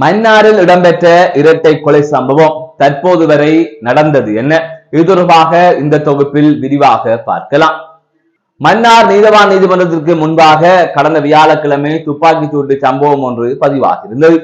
மன்னாரில் இடம்பெற்ற இரட்டை கொலை சம்பவம் தற்போது வரை நடந்தது என்ன? இது தொடர்பாக இந்த தொகுப்பில் விரிவாக பார்க்கலாம். மன்னார் நீதவான் நீதிமன்றத்திற்கு முன்பாக கடந்த வியாழக்கிழமை துப்பாக்கி சூட்டு சம்பவம் ஒன்று பதிவாகியிருந்தது.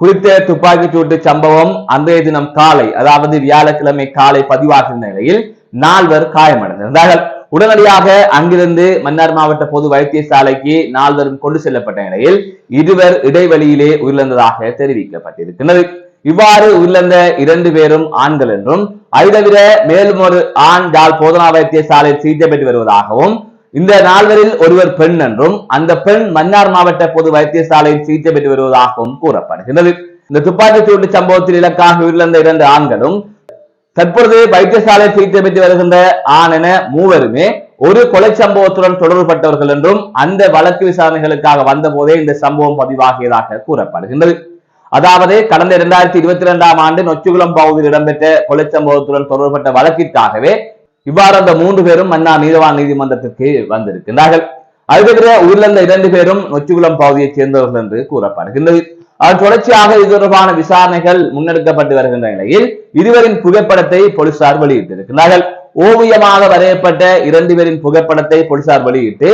குறித்த துப்பாக்கி சூட்டு சம்பவம் அன்றைய தினம் காலை அதாவது வியாழக்கிழமை காலை பதிவாகியிருந்த நிலையில் நால்வர் காயமடைந்திருந்தார்கள். உடனடியாக அங்கிருந்து மன்னார் மாவட்ட பொது வைத்தியசாலைக்கு நால்வரும் கொண்டு செல்லப்பட்ட நிலையில் இருவர் இடைவெளியிலே உயிரிழந்ததாக தெரிவிக்கப்பட்டிருக்கிறது இவ்வாறு உயிரிழந்த இரண்டு பேரும் ஆண்கள் என்றும் அதை தவிர மேலும் ஒரு ஆண் யாழ் போதனா வைத்தியசாலையில் சிகிச்சை பெற்று வருவதாகவும் இந்த நால்வரில் ஒருவர் பெண் என்றும் அந்த பெண் மன்னார் மாவட்ட பொது வைத்தியசாலையில் சிகிச்சை பெற்று வருவதாகவும் கூறப்படுகின்றது. இந்த துப்பாக்கி சூட்டு சம்பவத்தில் இலக்காக உயிரிழந்த இரண்டு ஆண்களும் தற்பொழுது வைத்தியசாலை சிகிச்சை பெற்று வருகின்ற ஆண் என மூவருமே ஒரு கொலை சம்பவத்துடன் தொடர்புபட்டவர்கள் என்றும் அந்த வழக்கு விசாரணைகளுக்காக வந்த போதே இந்த சம்பவம் பதிவாகியதாக கூறப்படுகின்றது. அதாவது கடந்த இரண்டாயிரத்தி இருபத்தி இரண்டாம் ஆண்டு நொச்சிகுளம் பகுதியில் இடம்பெற்ற கொலை சம்பவத்துடன் தொடர்பட்ட வழக்கிற்காகவே இவ்வாறு அந்த மூன்று பேரும் மன்னார் நீதவான் நீதிமன்றத்திற்கு வந்திருக்கின்றார்கள். அது உயிரிழந்த இரண்டு பேரும் நொச்சிகுளம் பகுதியைச் சேர்ந்தவர்கள் என்று கூறப்படுகின்றது. அதன் தொடர்ச்சியாக இது தொடர்பான விசாரணைகள் முன்னெடுக்கப்பட்டு வருகின்ற நிலையில் இருவரின் புகைப்படத்தை போலீசார் வெளியிட்டிருக்கிறார்கள் ஓவியமாக வரையப்பட்ட இரண்டு பேரின் புகைப்படத்தை போலீசார் வெளியிட்டு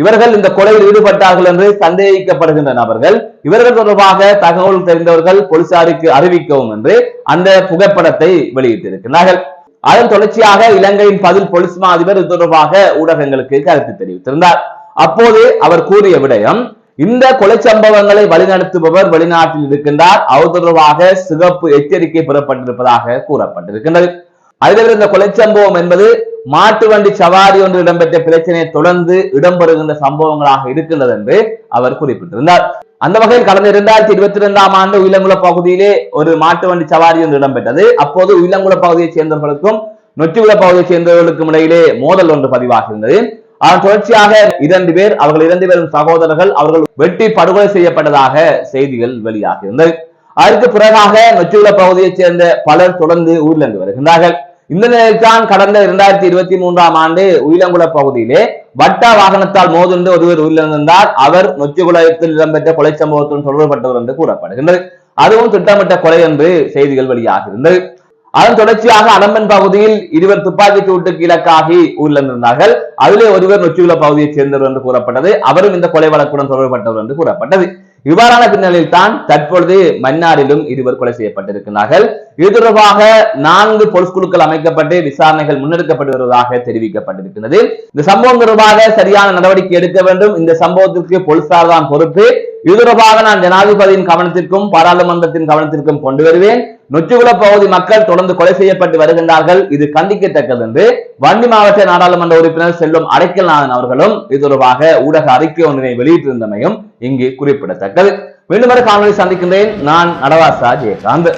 இவர்கள் இந்த கொலையில் ஈடுபட்டார்கள் என்று சந்தேகிக்கப்படுகின்ற நபர்கள் இவர்கள் தொடர்பாக தகவல் தெரிந்தவர்கள் போலீசாருக்கு அறிவிக்கவும் என்று அந்த புகைப்படத்தை வெளியிட்டிருக்கிறார்கள் அதன் தொடர்ச்சியாக இலங்கையின் பதில் போலீஸ் மா அதிபர் இது தொடர்பாக ஊடகங்களுக்கு கருத்து தெரிவித்திருந்தார். அப்போது அவர் கூறிய விடயம் இந்த கொலை சம்பவங்களை வழிநடத்துபவர் வெளிநாட்டில் இருக்கின்றார் அவர் தொடர்பாக சிகப்பு எச்சரிக்கை பெறப்பட்டிருப்பதாக கூறப்பட்டிருக்கின்றது. அது இந்த கொலை சம்பவம் என்பது மாட்டு வண்டி சவாரி ஒன்று இடம்பெற்ற பிரச்சனையை தொடர்ந்து இடம்பெறுகின்ற சம்பவங்களாக இருக்கின்றது என்று அவர் குறிப்பிட்டிருந்தார். அந்த வகையில் கடந்த இரண்டாயிரத்தி இருபத்தி இரண்டாம் ஆண்டு உயிலங்குள பகுதியிலே ஒரு மாட்டு வண்டி சவாரி ஒன்று இடம்பெற்றது. அப்போது உயிலங்குள பகுதியைச் சேர்ந்தவர்களுக்கும் நொச்சிகுள பகுதியைச் சேர்ந்தவர்களுக்கும் இடையிலே மோதல் ஒன்று பதிவாகியிருந்தது. அதன் தொடர்ச்சியாக இரண்டு பேர் அவர்கள் இரண்டு பேரும் சகோதரர்கள் அவர்கள் வெட்டி படுகொலை செய்யப்பட்டதாக செய்திகள் வெளியாகியிருந்தது அதற்கு பிறகாக நொச்சிகுள பகுதியைச் சேர்ந்த பலர் தொடர்ந்து உயிரிழந்து வருகின்றார்கள். இந்த நிலையில்தான் கடந்த இரண்டாயிரத்தி இருபத்தி மூன்றாம் ஆண்டு உயிலங்குள பகுதியிலே வட்ட வாகனத்தால் மோதுண்டு ஒருவர் உயிரிழந்திருந்தார். அவர் நொச்சிகுளத்தில் இடம்பெற்ற கொலை சம்பவத்துடன் தொடர்புபட்டவர் என்று கூறப்படுகின்றது. அதுவும் திட்டமிட்ட கொலை என்று செய்திகள் வெளியாகியிருந்தது அதன் தொடர்ச்சியாக அனம்பன் பகுதியில் இருவர் துப்பாக்கி சூட்டுக்கு இலக்காகி உயிரிழந்திருந்தார்கள். அதிலே ஒருவர் நொச்சியுள்ள பகுதியைச் சேர்ந்தவர் என்று கூறப்பட்டது. அவரும் இந்த கொலை வழக்குடன் தொடர்பட்டவர் என்று கூறப்பட்டது. இவ்வாறான பின்னணியில் தான் தற்பொழுது மன்னாரிலும் இருவர் கொலை செய்யப்பட்டிருக்கிறார்கள். இது தொடர்பாக நான்கு பொலிஸ் குழுக்கள் அமைக்கப்பட்டு விசாரணைகள் முன்னெடுக்கப்பட்டு வருவதாக தெரிவிக்கப்பட்டிருக்கிறது. இந்த சம்பவம் தொடர்பாக சரியான நடவடிக்கை எடுக்க வேண்டும். இந்த சம்பவத்திற்கு போலீசார் தான் பொறுப்பு. இது தொடர்பாக நான் ஜனாதிபதியின் கவனத்திற்கும் பாராளுமன்றத்தின் கவனத்திற்கும் கொண்டு வருவேன். நொச்சிகுள பகுதி மக்கள் தொடர்ந்து கொலை செய்யப்பட்டு வருகின்றார்கள். இது கண்டிக்கத்தக்கது என்று வன்னி மாவட்ட நாடாளுமன்ற உறுப்பினர் செல்வம் அடைக்கல்நாதன் அவர்களும் இது தொடர்பாக ஊடக அறிக்கை ஒன்றினை வெளியிட்டிருந்தமையும் இங்கு குறிப்பிடத்தக்கது. மீண்டும் ஒரு காணொலி சந்திக்கின்றேன். நான் நடவாசா ஜெயகாந்த்.